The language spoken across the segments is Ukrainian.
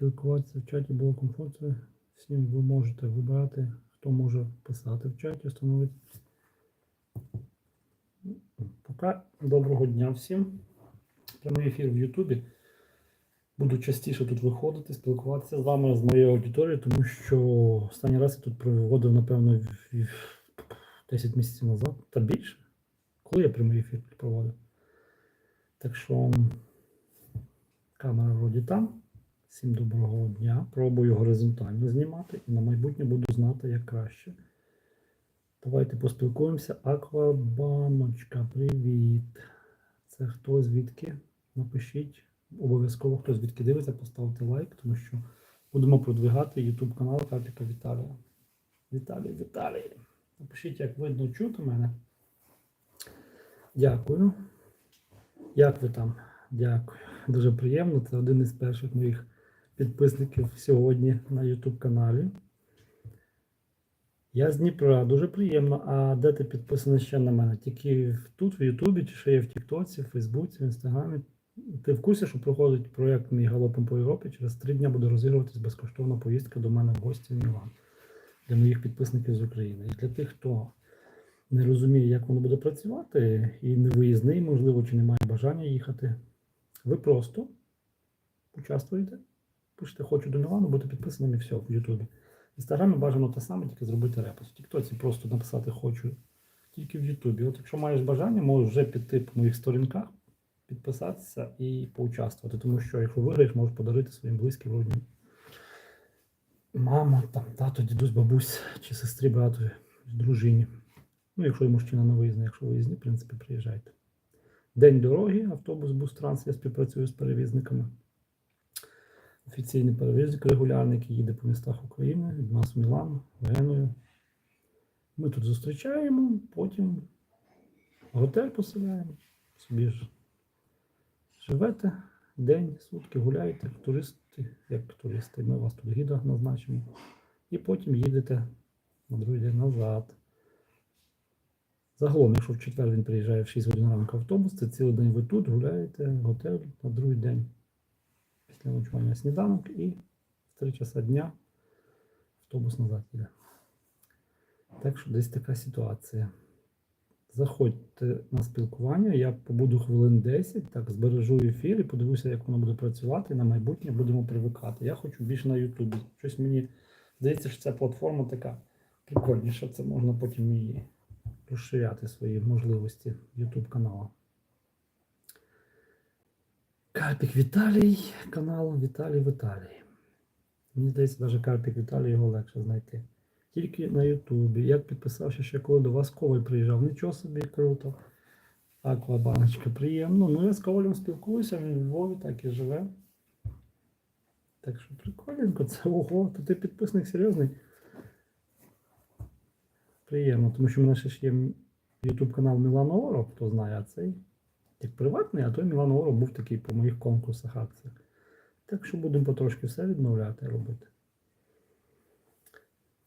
спілкуватися в чаті було комфортно. Всім ви можете вибрати, хто може писати в чаті, встановити. Поки доброго дня всім. Прямий ефір в Ютубі. Буду частіше тут виходити, спілкуватися з вами, з моєю аудиторією, тому що останній раз я тут проводив, напевно, в- в 10 місяців назад та більше. Коли я прямий ефір проводив. Так що камера вроді там. Всім доброго дня. Пробую горизонтально знімати і на майбутнє буду знати, як краще. Давайте поспілкуємося. Аквабаночка, привіт. Це хто звідки? Напишіть. Обов'язково хто звідки дивиться, поставте лайк, тому що будемо продвигати YouTube канал Капіка Віталія. Віталій, Віталій. Напишіть, як видно чути мене. Дякую. Як ви там? Дякую. Дуже приємно. Це один із перших моїх підписників сьогодні на YouTube каналі. Я з Дніпра, дуже приємно. А де ти підписаний ще на мене? Тільки тут, в Ютубі, чи ще є в Тіктоці, в Фейсбуці, в Інстаграмі. Ти в курсі, що проходить проєкт Мій галопом по Європі? Через три дні буде розігруватись безкоштовна поїздка до мене в гості в Мілан для моїх підписників з України. І для тих, хто не розуміє, як воно буде працювати, і не виїзний, можливо, чи не має бажання їхати, ви просто участвуєте, пишете хочу до Мілану, бути підписаним і все в Ютубі. В Інстаграмі бажано те саме, тільки зробити репост. В Тіктоці просто написати хочу тільки в Ютубі. От якщо маєш бажання, можеш вже піти по моїх сторінках, підписатися і поучаствувати. Тому що, якщо виграєш, можеш подарити своїм близьким родним. Мама, там, тато, дідусь, бабусь чи сестрі, братові, дружині. Ну, якщо і мужчина не виїзний, якщо виїзний, в принципі, приїжджайте. День дороги, автобус, бус, транс, я співпрацюю з перевізниками. Офіційний перевізник регулярний, який їде по містах України, від нас в Мілан, в Геную. Ми тут зустрічаємо, потім готель поселяємо. Собі ж живете день, сутки, гуляєте, туристи, як туристи. Ми вас тут гіда назначимо. І потім їдете на другий день назад. Загалом, якщо в четвер він приїжджає в 6 годин ранку автобус, це цілий день ви тут гуляєте, готель на другий день після ночування сніданок і в 3 часа дня автобус назад їде. Так що десь така ситуація. Заходьте на спілкування, я побуду хвилин 10, так, збережу ефір і подивлюся, як воно буде працювати. І на майбутнє будемо привикати. Я хочу більше на Ютубі. Щось мені здається, що ця платформа така прикольніша. Це можна потім її розширяти свої можливості YouTube каналу. Карпік Віталій, канал Віталій Віталій. Мені здається, навіть Карпік Віталій його легше знайти. Тільки на Ютубі. Як підписався ще коли до вас Коваль приїжджав. Нічого собі круто. Аквабаночка, приємно. Ну, я з Ковалем спілкуюся, він в Львові так і живе. Так що прикольненько, це ого, то ти підписник серйозний. Приємно, тому що в мене ще є YouTube канал Мілан Оро, хто знає, а цей як приватний, а той Мілан Оро був такий по моїх конкурсах акціях. Так що будемо потрошки все відновляти робити.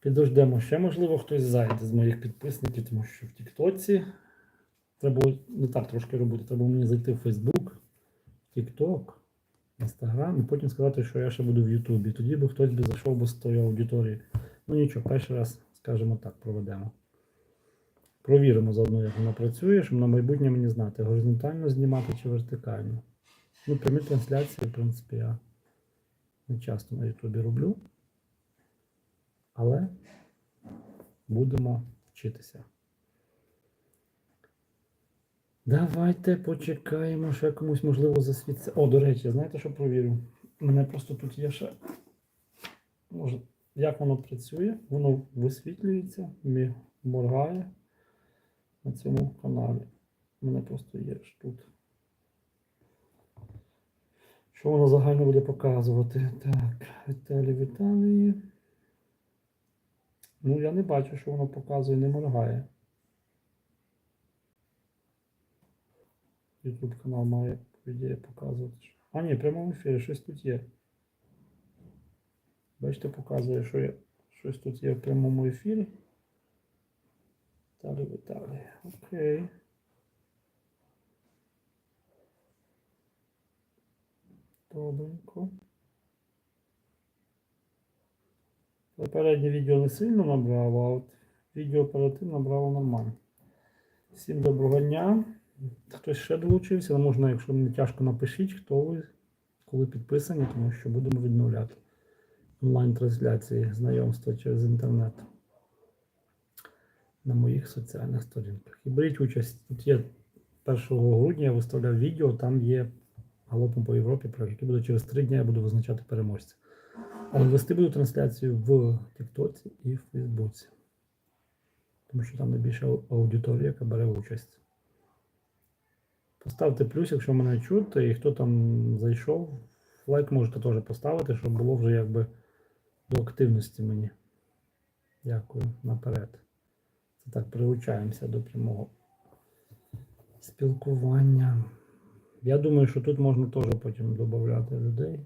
Підождемо ще, можливо, хтось зайде з моїх підписників, тому що в Тіктоці треба не так трошки робити. Треба мені зайти в Фейсбук, Тікток, Інстаграм і потім сказати, що я ще буду в Ютубі. Тоді би хтось би зайшов би з тої аудиторії. Ну нічого, перший раз, скажімо так, проведемо. Провіримо заодно, як воно працює, щоб на майбутнє мені знати, горизонтально знімати чи вертикально. Ну, прямі трансляції, в принципі, я не часто на Ютубі роблю. Але будемо вчитися. Давайте почекаємо, що комусь можливо засвітиться. О, до речі, знаєте, що провірю? У мене просто тут є ще. Може, як воно працює? Воно висвітлюється, моргає на цьому каналі. У мене просто є ж тут. Що воно загально буде показувати? Так, Віталій Віталій. Ну, я не бачу, що воно показує, не моргає. YouTube канал має, ідеї, показувати. А, ні, в прямому ефірі щось тут є. Бачите, показує, що є, щось тут є в прямому ефірі. Віталій, Віталій. Окей. Добренько. Попереднє відео не сильно набрало, а от відео оперативно набрало нормально. Всім доброго дня. Хтось ще долучився, але можна, якщо не тяжко, напишіть, хто ви, коли підписані, тому що будемо відновляти онлайн-трансляції знайомства через інтернет на моїх соціальних сторінках. І беріть участь. Тут є 1 грудня я виставляв відео, там є галопом по Європі, про які буде через 3 дні я буду визначати переможця. Але вести буду трансляцію в Тіктоці і в Фейсбуці. Тому що там найбільша аудиторія, яка бере участь. Поставте плюс, якщо мене чути, і хто там зайшов, лайк можете теж поставити, щоб було вже якби до активності мені. Дякую наперед. Це так приучаємося до прямого спілкування. Я думаю, що тут можна теж потім додати людей.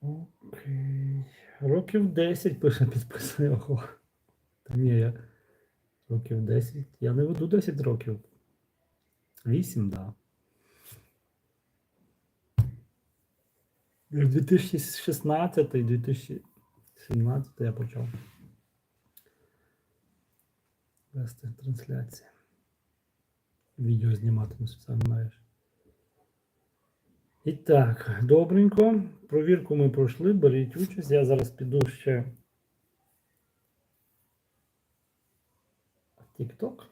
Окей. Років 10 пише підписаний. Ого. Та ні, я років 10. Я не веду 10 років. 8, так. Да. 2016-2017 я почав вести трансляції. Відео знімати на соціальні мережі. І так, добренько. Провірку ми пройшли, беріть участь. Я зараз піду ще TikTok,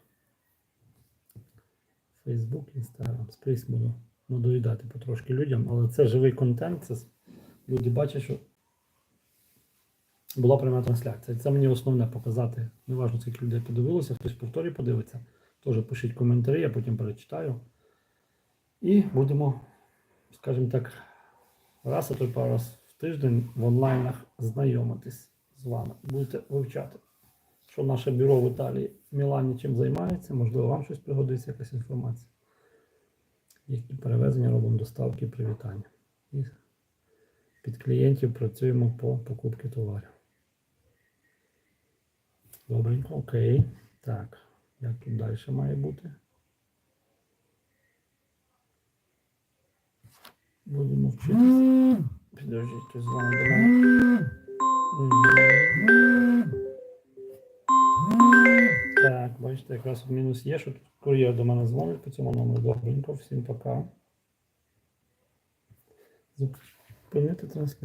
Facebook, Instagram. Скрізь буду надоїдати потрошки людям, але це живий контент. Це люди бачать, що була пряма трансляція. Це мені основне показати. Неважно, скільки людей подивилося, хтось повторі подивиться. Теж пишіть коментарі, я потім перечитаю. І будемо, скажімо так, раз а то пару раз в тиждень в онлайнах знайомитись з вами. Будете вивчати, що наше бюро в Італії Мілані чим займається, можливо, вам щось пригодиться, якась інформація. Які перевезення робимо доставки привітання. І під клієнтів працюємо по покупці товарів. Добренько, окей. Так, як тут далі має бути? Будемо вчитися. Підождіть, з вами до мене. Так, якраз мінус є, що кур'єр до мене дзвонить по цьому номеру. Добренько, всім пока. Зупинити трансляцію.